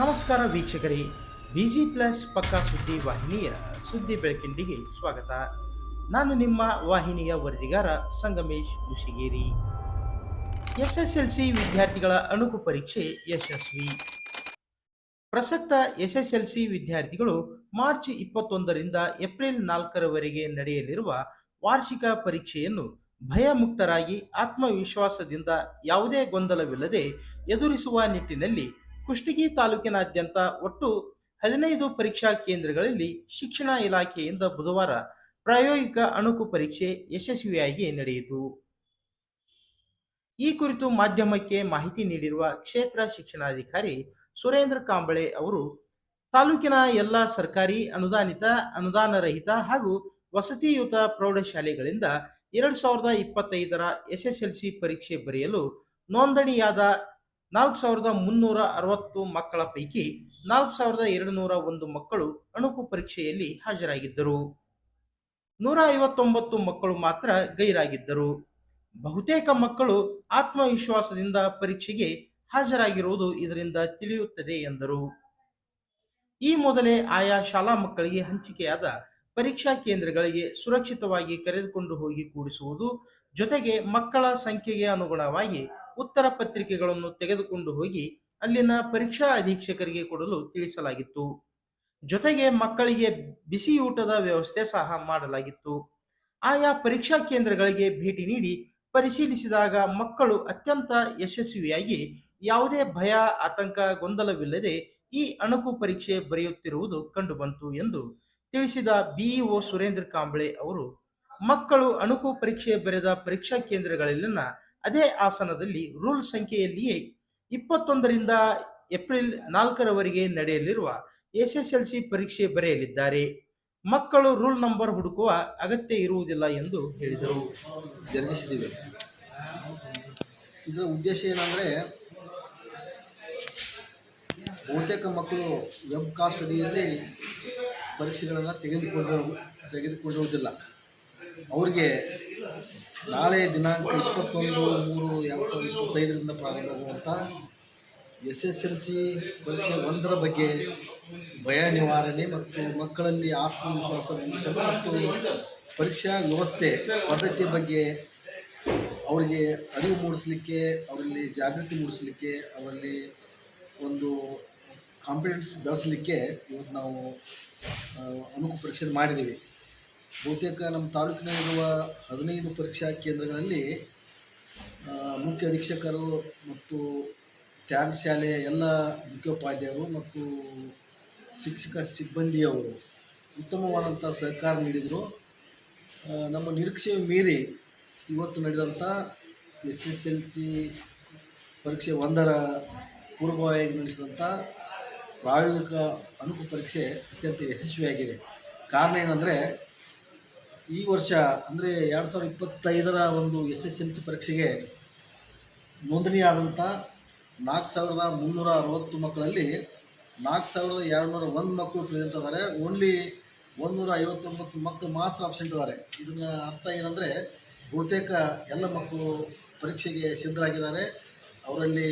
ನಮಸ್ಕಾರ ವೀಕ್ಷಕರೇ. Busy plus ಪಕ್ಕಾ ಸುದ್ದಿ ವಾಹಿನಿಯ ಸುದ್ದಿ ಬೆಳಕಿಂಡಿಗೆ ಸ್ವಾಗತ. ನಾನು ನಿಮ್ಮ ವಾಹಿನಿಯ ವರದಿಗಾರ ಸಂಗಮೇಶ್ ಮುಶಿಗೇರಿ ಎಸ್ಎಸ್ಎಲ್ಸಿ ವಿದ್ಯಾರ್ಥಿಗಳ ಅಣುಕು ಪರೀಕ್ಷೆ ಯಶಸ್ವಿ. ಪ್ರಸಕ್ತ ಎಸ್ಎಸ್ಎಲ್ಸಿ ವಿದ್ಯಾರ್ಥಿಗಳು ಮಾರ್ಚ್ ಇಪ್ಪತ್ತೊಂದರಿಂದ ಏಪ್ರಿಲ್ ನಾಲ್ಕರವರೆಗೆ ನಡೆಯಲಿರುವ ವಾರ್ಷಿಕ ಪರೀಕ್ಷೆಯನ್ನು ಭಯಮುಕ್ತರಾಗಿ ಆತ್ಮವಿಶ್ವಾಸದಿಂದ ಯಾವುದೇ ಗೊಂದಲವಿಲ್ಲದೆ ಎದುರಿಸುವ ನಿಟ್ಟಿನಲ್ಲಿ ಕುಷ್ಟಗಿ ತಾಲೂಕಿನಾದ್ಯಂತ ಒಟ್ಟು ಹದಿನೈದು ಪರೀಕ್ಷಾ ಕೇಂದ್ರಗಳಲ್ಲಿ ಶಿಕ್ಷಣ ಇಲಾಖೆಯಿಂದ ಬುಧವಾರ ಪ್ರಾಯೋಗಿಕ ಅಣುಕು ಪರೀಕ್ಷೆ ಯಶಸ್ವಿಯಾಗಿ ನಡೆಯಿತು. ಈ ಕುರಿತು ಮಾಧ್ಯಮಕ್ಕೆ ಮಾಹಿತಿ ನೀಡಿರುವ ಕ್ಷೇತ್ರ ಶಿಕ್ಷಣಾಧಿಕಾರಿ ಸುರೇಂದ್ರ ಕಾಂಬಳೆ ಅವರು, ತಾಲೂಕಿನ ಎಲ್ಲ ಸರ್ಕಾರಿ ಅನುದಾನಿತ, ಅನುದಾನರಹಿತ ಹಾಗೂ ವಸತಿಯುತ ಪ್ರೌಢಶಾಲೆಗಳಿಂದ ಎರಡು ಸಾವಿರದ ಇಪ್ಪತ್ತೈದರ ಎಸ್ಎಸ್ಎಲ್ಸಿ ಪರೀಕ್ಷೆ ಬರೆಯಲು ನೋಂದಣಿಯಾದ ನಾಲ್ಕು ಸಾವಿರದ ಮುನ್ನೂರ ಅರವತ್ತು ಮಕ್ಕಳ ಪೈಕಿ ನಾಲ್ಕು ಸಾವಿರದ ಎರಡು ನೂರ ಒಂದು ಮಕ್ಕಳು ಅಣುಕು ಪರೀಕ್ಷೆಯಲ್ಲಿ ಹಾಜರಾಗಿದ್ದರು. ನೂರ ಐವತ್ತೊಂಬತ್ತು ಮಕ್ಕಳು ಮಾತ್ರ ಗೈರಾಗಿದ್ದರು. ಬಹುತೇಕ ಮಕ್ಕಳು ಆತ್ಮವಿಶ್ವಾಸದಿಂದ ಪರೀಕ್ಷೆಗೆ ಹಾಜರಾಗಿರುವುದು ಇದರಿಂದ ತಿಳಿಯುತ್ತದೆ ಎಂದರು. ಈ ಮೊದಲೇ ಆಯಾ ಶಾಲಾ ಮಕ್ಕಳಿಗೆ ಹಂಚಿಕೆಯಾದ ಪರೀಕ್ಷಾ ಕೇಂದ್ರಗಳಿಗೆ ಸುರಕ್ಷಿತವಾಗಿ ಕರೆದುಕೊಂಡು ಹೋಗಿ ಕೂಡಿಸುವುದು ಜೊತೆಗೆ ಮಕ್ಕಳ ಸಂಖ್ಯೆಗೆ ಅನುಗುಣವಾಗಿ ಉತ್ತರ ಪತ್ರಿಕೆಗಳನ್ನು ತೆಗೆದುಕೊಂಡು ಹೋಗಿ ಅಲ್ಲಿನ ಪರೀಕ್ಷಾ ಅಧೀಕ್ಷಕರಿಗೆ ಕೊಡಲು ತಿಳಿಸಲಾಗಿತ್ತು. ಜೊತೆಗೆ ಮಕ್ಕಳಿಗೆ ಬಿಸಿಯೂಟದ ವ್ಯವಸ್ಥೆ ಸಹ ಮಾಡಲಾಗಿತ್ತು. ಆಯಾ ಪರೀಕ್ಷಾ ಕೇಂದ್ರಗಳಿಗೆ ಭೇಟಿ ನೀಡಿ ಪರಿಶೀಲಿಸಿದಾಗ ಮಕ್ಕಳು ಅತ್ಯಂತ ಯಶಸ್ವಿಯಾಗಿ ಯಾವುದೇ ಭಯ, ಆತಂಕ, ಗೊಂದಲವಿಲ್ಲದೆ ಈ ಅಣುಕು ಪರೀಕ್ಷೆ ಬರೆಯುತ್ತಿರುವುದು ಕಂಡುಬಂತು ಎಂದು ತಿಳಿಸಿದ ಬಿಇಒ ಸುರೇಂದ್ರ ಕಾಂಬಳೆ ಅವರು, ಮಕ್ಕಳು ಅಣುಕು ಪರೀಕ್ಷೆ ಬರೆದ ಪರೀಕ್ಷಾ ಕೇಂದ್ರಗಳಲ್ಲಿನ ಅದೇ ಆಸನದಲ್ಲಿ ರೂಲ್ ಸಂಖ್ಯೆಯಲ್ಲಿಯೇ ಇಪ್ಪತ್ತೊಂದರಿಂದ ಏಪ್ರಿಲ್ ನಾಲ್ಕರವರೆಗೆ ನಡೆಯಲಿರುವ ಎಸ್ ಎಸ್ ಎಲ್ ಸಿ ಪರೀಕ್ಷೆ ಬರೆಯಲಿದ್ದಾರೆ. ಮಕ್ಕಳು ರೂಲ್ ನಂಬರ್ ಹುಡುಕುವ ಅಗತ್ಯ ಇರುವುದಿಲ್ಲ ಎಂದು ಹೇಳಿದರು. ಇದರ ಉದ್ದೇಶ ಏನಂದರೆ, ಬಹುತೇಕ ಮಕ್ಕಳು ವೆಬ್ ಕಾಸ್ಟ್ ಅಡಿಯಲ್ಲಿ ಪರೀಕ್ಷೆಗಳನ್ನು ತೆಗೆದುಕೊಂಡು ತೆಗೆದುಕೊಳ್ಳುವುದಿಲ್ಲ ಅವರಿಗೆ ನಾಳೆ ದಿನಾಂಕ ಇಪ್ಪತ್ತೊಂದು ಮೂರು ಎರಡು ಸಾವಿರದ ಇಪ್ಪತ್ತೈದರಿಂದ ಪ್ರಾರಂಭವಾಗುವಂಥ ಎಸ್ ಎಸ್ ಎಲ್ ಸಿ ಪರೀಕ್ಷೆ ಒಂದರ ಬಗ್ಗೆ ಭಯ ನಿವಾರಣೆ ಮತ್ತು ಮಕ್ಕಳಲ್ಲಿ ಆತ್ಮವಿಶ್ವಾಸ ಮೂಡಿಸಲು ಮತ್ತು ಪರೀಕ್ಷಾ ವ್ಯವಸ್ಥೆ, ಪದ್ಧತಿ ಬಗ್ಗೆ ಅವರಿಗೆ ಅರಿವು ಮೂಡಿಸಲಿಕ್ಕೆ, ಅವರಲ್ಲಿ ಜಾಗೃತಿ ಮೂಡಿಸಲಿಕ್ಕೆ, ಅವರಲ್ಲಿ ಒಂದು ಕಾನ್ಫಿಡೆನ್ಸ್ ಬೆಳೆಸಲಿಕ್ಕೆ ಇವತ್ತು ನಾವು ಅಣುಕು ಪರೀಕ್ಷೆ ಮಾಡಿದ್ದೀವಿ. ಬಹುತೇಕ ನಮ್ಮ ತಾಲೂಕಿನಲ್ಲಿರುವ ಹದಿನೈದು ಪರೀಕ್ಷಾ ಕೇಂದ್ರಗಳಲ್ಲಿ ಮುಖ್ಯ ಅಧೀಕ್ಷಕರು ಮತ್ತು ಟ್ಯಾಬ್ ಶಾಲೆಯ ಎಲ್ಲ ಮುಖ್ಯೋಪಾಧ್ಯಾಯರು ಮತ್ತು ಶಿಕ್ಷಕ ಸಿಬ್ಬಂದಿಯವರು ಉತ್ತಮವಾದಂಥ ಸಹಕಾರ ನೀಡಿದರು. ನಮ್ಮ ನಿರೀಕ್ಷೆ ಮೀರಿ ಇವತ್ತು ನಡೆದಂಥ ಎಸ್ ಎಸ್ ಎಲ್ ಸಿ ಪರೀಕ್ಷೆ ಒಂದರ ಪೂರ್ವವಾಗಿ ನಡೆಸಿದಂಥ ಪ್ರಾಯೋಗಿಕ ಅಣುಕು ಪರೀಕ್ಷೆ ಅತ್ಯಂತ ಯಶಸ್ವಿಯಾಗಿದೆ. ಕಾರಣ ಏನಂದರೆ ಈ ವರ್ಷ, ಅಂದರೆ ಎರಡು ಸಾವಿರದ ಇಪ್ಪತ್ತೈದರ ಒಂದು ಎಸ್ ಎಸ್ ಎಲ್ ಸಿ ಪರೀಕ್ಷೆಗೆ ನೋಂದಣಿಯಾದಂಥ ನಾಲ್ಕು ಸಾವಿರದ ಮುನ್ನೂರ ಅರವತ್ತು ಮಕ್ಕಳಲ್ಲಿ ನಾಲ್ಕು ಸಾವಿರದ ಎರಡುನೂರ ಒಂದು ಮಕ್ಕಳು ಪ್ರೆಸೆಂಟ್ ಇದ್ದಾರೆ ಓನ್ಲಿ ಒಂದುನೂರ ಐವತ್ತೊಂಬತ್ತು ಮಕ್ಕಳು ಮಾತ್ರ ಅಬ್ಸೆಂಟ್ ಇದ್ದಾರೆ ಇದನ್ನ ಅರ್ಥ ಏನಂದರೆ, ಬಹುತೇಕ ಎಲ್ಲ ಮಕ್ಕಳು ಪರೀಕ್ಷೆಗೆ ಸಿದ್ಧರಾಗಿದ್ದಾರೆ. ಅವರಲ್ಲಿ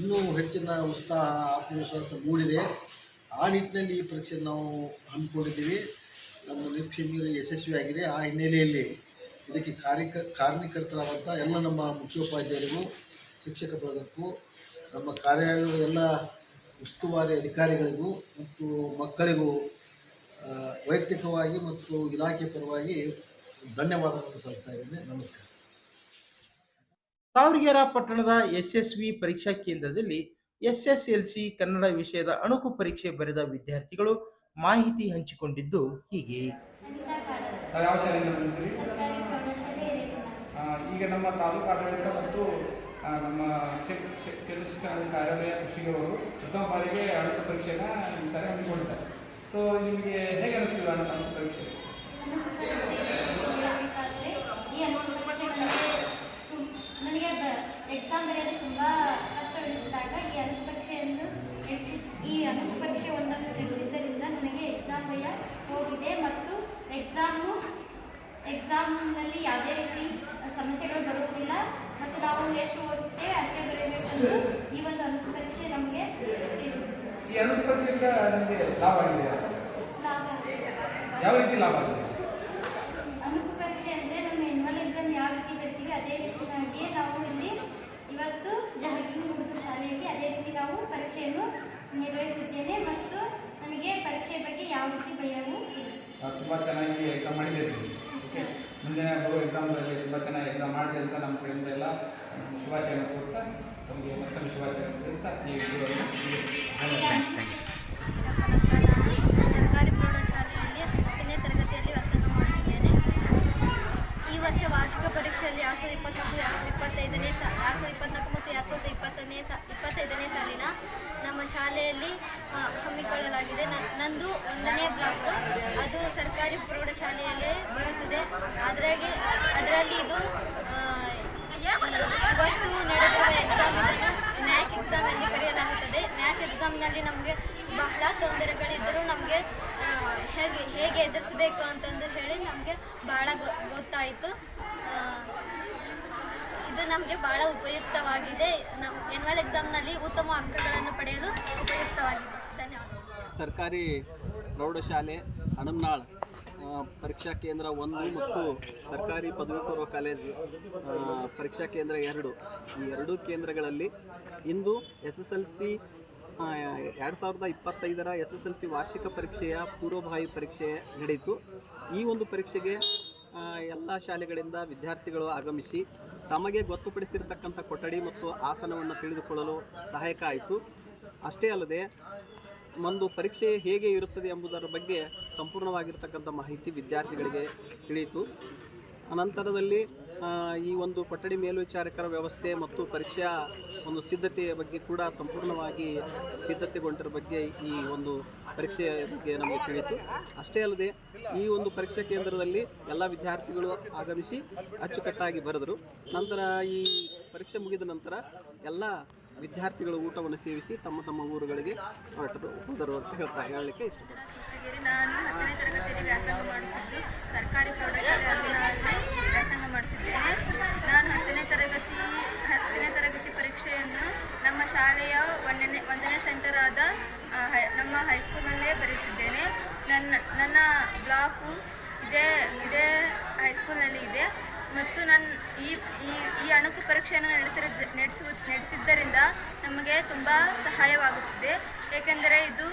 ಇನ್ನೂ ಹೆಚ್ಚಿನ ಉತ್ಸಾಹ, ಆತ್ಮವಿಶ್ವಾಸ ಮೂಡಿದೆ. ಆ ನಿಟ್ಟಿನಲ್ಲಿ ಈ ಪರೀಕ್ಷೆ ನಾವು ಹಮ್ಮಿಕೊಂಡಿದ್ದೀವಿ. ನಮ್ಮ ನಿರೀಕ್ಷೆ ಮೀರಿ ಯಶಸ್ವಿಯಾಗಿದೆ ಆ ಹಿನ್ನೆಲೆಯಲ್ಲಿ ಇದಕ್ಕೆ ಕಾರ್ಯಕ ಕಾರಣೀಕರ್ತರಾದಂಥ ಎಲ್ಲ ನಮ್ಮ ಮುಖ್ಯೋಪಾಧ್ಯಾಯರಿಗೂ, ಶಿಕ್ಷಕ ವರ್ಗಕ್ಕೂ, ನಮ್ಮ ಕಾರ್ಯಾಲಯದ ಎಲ್ಲ ಉಸ್ತುವಾರಿ ಅಧಿಕಾರಿಗಳಿಗೂ ಮತ್ತು ಮಕ್ಕಳಿಗೂ ವೈಯಕ್ತಿಕವಾಗಿ ಮತ್ತು ಇಲಾಖೆ ಪರವಾಗಿ ಧನ್ಯವಾದಗಳನ್ನು ಸಲ್ಲಿಸ್ತಾ ಇದ್ದೇನೆ. ನಮಸ್ಕಾರ. ತಾವರಗೆರ ಪಟ್ಟಣದ ಎಸ್ಎಸ್ವಿ ಪರೀಕ್ಷಾ ಕೇಂದ್ರದಲ್ಲಿ S S L C Kannada ವಿಷಯದ ಅಣುಕು ಪರೀಕ್ಷೆ ಬರೆದ ವಿದ್ಯಾರ್ಥಿಗಳು ಮಾಹಿತಿ ಹಂಚಿಕೊಂಡಿದ್ದು ಹೀಗೆ. ನಾವು ಯಾವ ಶಾಲೆಯಿಂದ ಈಗ ನಮ್ಮ ತಾಲೂಕು ಆಡಳಿತ ಮತ್ತು ನಮ್ಮ ಕ್ಷೇತ್ರ ಕ್ಷೇತ್ರ ಶಿಕ್ಷಣ ಕಾರ್ಯಾಲಯ ಕೃಷಿಗವರು ಪ್ರಥಮ ಬಾರಿಗೆ ಅಣುಕ ಪರೀಕ್ಷೆನ ಈ ಸಾರಿ ಹಮ್ಮಿಕೊಂಡಿದ್ದಾರೆ. ಸೊ ನಿಮಗೆ ಹೇಗೆ ಅನಿಸ್ತಿಲ್ಲ ಅಣುಕ ಪರೀಕ್ಷೆ? ನನಗೆ ಎಕ್ಸಾಮ್ ಬರೆಯೋದು ತುಂಬ ಕಷ್ಟವೆನಿಸಿದಾಗ ಈ ಅನುಭವ ಪರೀಕ್ಷೆಯನ್ನು ನಡೆಸಿ ಈ ಅನುಭವ ಪರೀಕ್ಷೆ ಒಂದನ್ನು ನಡೆಸಿದ್ದರಿಂದ ನನಗೆ ಎಕ್ಸಾಮ್ ಭಯ ಹೋಗಿದೆ ಮತ್ತು ಎಕ್ಸಾಮು ಎಕ್ಸಾಮ್ನಲ್ಲಿ ಯಾವುದೇ ರೀತಿ ಸಮಸ್ಯೆಗಳು ಬರುವುದಿಲ್ಲ. ಮತ್ತು ನಾವು ಎಷ್ಟು ಓದುತ್ತೇವೆ ಅಷ್ಟೇ ಬರೆಯಬೇಕೆಂದು ಈ ಒಂದು ಅನುಭವ ಪರೀಕ್ಷೆ ನಮಗೆ ಈ ಅನುಕೂಲ ಪರೀಕ್ಷೆಯಿಂದ ನಿಮಗೆ ಲಾಭ ಆಗಿದೆ. ಲಾಭ. ಯಾವ ರೀತಿ ಲಾಭ ಆಗಿದೆ? ಅನುಕು ಪರೀಕ್ಷೆ ಅಂದರೆ ನಮ್ಮ ಎನ್ಯುವಲ್ ಎಕ್ಸಾಮ್ ಯಾವ ರೀತಿ ಬರ್ತೀವಿ ಅದೇ ರೀತಿಯಾಗಿ ನಾವು ಇಲ್ಲಿ ಇವತ್ತು ಜಹಗೀರ್ ಹುಡುಗರು ಶಾಲೆಯಲ್ಲಿ ಅದೇ ರೀತಿ ನಾವು ಪರೀಕ್ಷೆಯನ್ನು ನಿರ್ವಹಿಸಿದ್ದೇನೆ ಮತ್ತು ನನಗೆ ಪರೀಕ್ಷೆ ಬಗ್ಗೆ ಯಾವ ರೀತಿ ಭಯವೂ ಇಲ್ಲ. ತುಂಬ ಚೆನ್ನಾಗಿ ಎಕ್ಸಾಮ್ ಮಾಡಿದ್ದೀರಿ ಮುಂದೆ ಮುಂದಿನ ಎಕ್ಸಾಮ್ ಎಕ್ಸಾಮ್ಗಳಲ್ಲಿ ತುಂಬ ಚೆನ್ನಾಗಿ ಎಕ್ಸಾಮ್ ಮಾಡಿದೆ ಅಂತ ನಮ್ಮ ಕಡೆಯಿಂದ ಎಲ್ಲ ಶುಭಾಶಯ ಶುಭಾಶಯನ ಕೋರ್ತಾ ತಮಗೆ ಮತ್ತೊಂದು ಶುಭಾಶಯನ ತಿಳಿಸ್ತಾ ನೀವು ಶಾಲೆಯಲ್ಲಿ ಹಮ್ಮಿಕೊಳ್ಳಲಾಗಿದೆ. ನಂದು ಒಂದನೇ ಬ್ಲಾಕ್ ಅದು ಸರ್ಕಾರಿ ಪ್ರೌಢಶಾಲೆಯಲ್ಲೇ ಬರುತ್ತದೆ. ಅದರಾಗೆ, ಅದರಲ್ಲಿ ಇದು ಇವತ್ತು ನಡೆದಿರುವ ಎಕ್ಸಾಮ್ ಇದನ್ನು ಮ್ಯಾಕ್ ಎಕ್ಸಾಮ್ ಎಂದು ಕರೆಯಲಾಗುತ್ತದೆ. ಮ್ಯಾಕ್ ಎಕ್ಸಾಮ್ನಲ್ಲಿ ನಮಗೆ ಬಹಳ ತೊಂದರೆಗಳಿದ್ದರೂ ನಮಗೆ ಹೇಗೆ ಹೇಗೆ ಎದುರಿಸಬೇಕು ಅಂತಂದು ಹೇಳಿ ನಮಗೆ ಬಹಳ ಗೊತ್ತಾಯಿತು. ಇದು ನಮಗೆ ಬಹಳ ಉಪಯುಕ್ತವಾಗಿದೆ. ನಾವು ಎನ್ವಲ್ ಎಕ್ಸಾಮ್ನಲ್ಲಿ ಉತ್ತಮ ಅಂಕಗಳನ್ನು ಪಡೆಯಲು ಉಪಯುಕ್ತವಾಗಿದೆ. ಧನ್ಯವಾದ. ಸರ್ಕಾರಿ ಪ್ರೌಢಶಾಲೆ ಅಣಮ್ನಾಳ್ ಪರೀಕ್ಷಾ ಕೇಂದ್ರ ಒಂದು ಮತ್ತು ಸರ್ಕಾರಿ ಪದವಿ ಪೂರ್ವ ಕಾಲೇಜ್ ಪರೀಕ್ಷಾ ಕೇಂದ್ರ ಎರಡು. ಈ ಎರಡೂ ಕೇಂದ್ರಗಳಲ್ಲಿ ಇಂದು ಎಸ್ ಎಸ್ ಎಲ್ ಸಿ ಎರಡು ಸಾವಿರದ ಇಪ್ಪತ್ತೈದರ ಎಸ್ ಎಸ್ ಎಲ್ ಸಿ ವಾರ್ಷಿಕ ಪರೀಕ್ಷೆಯ ಪೂರ್ವಭಾವಿ ಪರೀಕ್ಷೆ ನಡೆಯಿತು ಈ ಒಂದು ಪರೀಕ್ಷೆಗೆ ಎಲ್ಲ ಶಾಲೆಗಳಿಂದ ವಿದ್ಯಾರ್ಥಿಗಳು ಆಗಮಿಸಿ ತಮಗೆ ಗೊತ್ತುಪಡಿಸಿರ್ತಕ್ಕಂಥ ಕೊಠಡಿ ಮತ್ತು ಆಸನವನ್ನು ತಿಳಿದುಕೊಳ್ಳಲು ಸಹಾಯಕ ಆಯಿತು. ಅಷ್ಟೇ ಅಲ್ಲದೆ, ಒಂದು ಪರೀಕ್ಷೆ ಹೇಗೆ ಇರುತ್ತದೆ ಎಂಬುದರ ಬಗ್ಗೆ ಸಂಪೂರ್ಣವಾಗಿರ್ತಕ್ಕಂಥ ಮಾಹಿತಿ ವಿದ್ಯಾರ್ಥಿಗಳಿಗೆ ತಿಳಿಯಿತು. ಅನಂತರದಲ್ಲಿ ಈ ಒಂದು ಕೊಠಡಿ ಮೇಲ್ವಿಚಾರಕರ ವ್ಯವಸ್ಥೆ ಮತ್ತು ಪರೀಕ್ಷಾ ಒಂದು ಸಿದ್ಧತೆಯ ಬಗ್ಗೆ ಕೂಡ ಸಂಪೂರ್ಣವಾಗಿ ಸಿದ್ಧತೆಗೊಂಡಿರ ಬಗ್ಗೆ ಈ ಒಂದು ಪರೀಕ್ಷೆಯ ಬಗ್ಗೆ ನಮಗೆ ತಿಳಿಯಿತು. ಅಷ್ಟೇ ಅಲ್ಲದೆ ಈ ಒಂದು ಪರೀಕ್ಷಾ ಕೇಂದ್ರದಲ್ಲಿ ಎಲ್ಲ ವಿದ್ಯಾರ್ಥಿಗಳು ಆಗಮಿಸಿ ಅಚ್ಚುಕಟ್ಟಾಗಿ ಬರೆದರು. ನಂತರ ಈ ಪರೀಕ್ಷೆ ಮುಗಿದ ನಂತರ ಎಲ್ಲ ವಿದ್ಯಾರ್ಥಿಗಳು ಊಟವನ್ನು ಸೇವಿಸಿ ತಮ್ಮ ತಮ್ಮ ಊರುಗಳಿಗೆ ಹೊರಟರು, ಹೋದರು ಅಂತ ಹೇಳ್ತಾ ಹೇಳಲಿಕ್ಕೆ ಇಷ್ಟಪಡ್ತೀನಿ ಕೃಷ್ಣಗಿರಿ ನಾನು ಹತ್ತನೇ ತರಗತಿಯಲ್ಲಿ ವ್ಯಾಸಂಗ ಮಾಡುತ್ತಿದ್ದು ಸರ್ಕಾರಿ ಪ್ರೌಢಶಾಲೆಯಲ್ಲಿ ವ್ಯಾಸಂಗ ಮಾಡುತ್ತಿದ್ದೇನೆ ನಾನು ಹತ್ತನೇ ತರಗತಿ ಹತ್ತನೇ ತರಗತಿ ಪರೀಕ್ಷೆಯನ್ನು ನಮ್ಮ ಶಾಲೆಯ ಒಂದನೇ ಒಂದನೇ ಸೆಂಟರ್ ಆದ ಆ, ಹೈ- ನಮ್ಮ ಹೈಸ್ಕೂಲ್ನಲ್ಲೇ ಬರೆಯುತ್ತಿದ್ದೇನೆ ನನ್ನ ನನ್ನ ಬ್ಲಾಕು ಇದೇ ಇದೇ ಹೈಸ್ಕೂಲ್ನಲ್ಲಿ ಇದೆ. ಮತ್ತು ನನ್ನ ಈ ಈ ಈ ಅಣುಕು ಪರೀಕ್ಷೆಯನ್ನು ನಡೆಸಿರ ನಡೆಸುವ ನಡೆಸಿದ್ದರಿಂದ ನಮಗೆ ತುಂಬ ಸಹಾಯವಾಗುತ್ತಿದೆ. ಏಕೆಂದರೆ ಇದು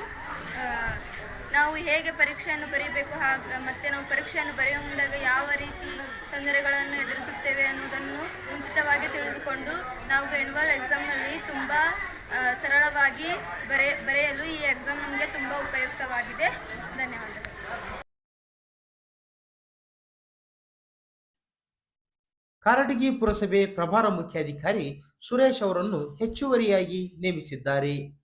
ನಾವು ಹೇಗೆ ಪರೀಕ್ಷೆಯನ್ನು ಬರೀಬೇಕು, ಹಾಗೆ, ಮತ್ತು ನಾವು ಪರೀಕ್ಷೆಯನ್ನು ಬರೆಯುವ ಮುಂದಾಗ ಯಾವ ರೀತಿ ತೊಂದರೆಗಳನ್ನು ಎದುರಿಸುತ್ತೇವೆ ಅನ್ನೋದನ್ನು ಮುಂಚಿತವಾಗಿ ತಿಳಿದುಕೊಂಡು ನಾವು ಎನ್ವಾಲ್ ಎಕ್ಸಾಮ್ನಲ್ಲಿ ತುಂಬ ಸರಳವಾಗಿ ಬರೆ, ಬರೆಯಲು ಈ ಎಕ್ಸಾಮ್ ನಮಗೆ ತುಂಬ ಉಪಯುಕ್ತವಾಗಿದೆ. ಧನ್ಯವಾದಗಳು. ಕಾರಟಗಿ ಪುರಸಭೆ ಪ್ರಭಾರ ಮುಖ್ಯಾಧಿಕಾರಿ ಸುರೇಶ್ ಅವರನ್ನು ಹೆಚ್ಚುವರಿಯಾಗಿ ನೇಮಿಸಿದ್ದಾರೆ.